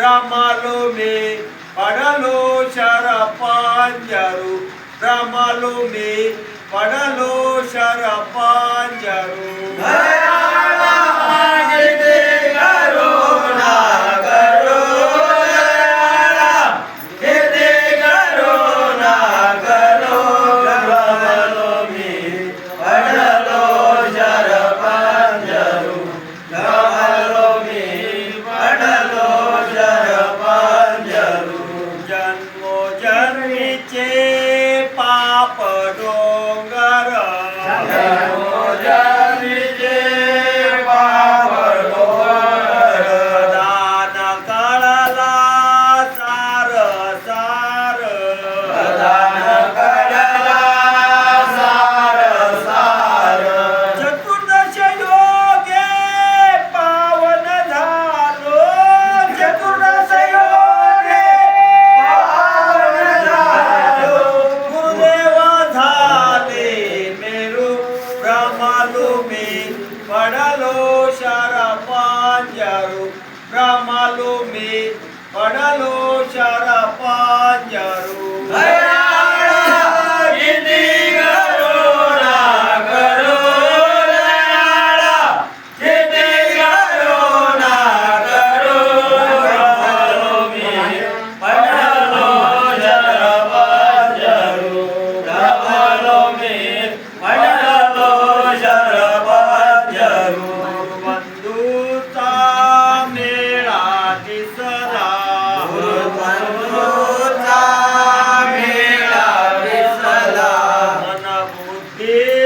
భ్రమలు మే పడలు శరపాంజరు భ్రమలు మే పడలు శరపాంజరు છે પાપડો పడలో శర పాంజరు భ్రమలు మీ పడలో శర E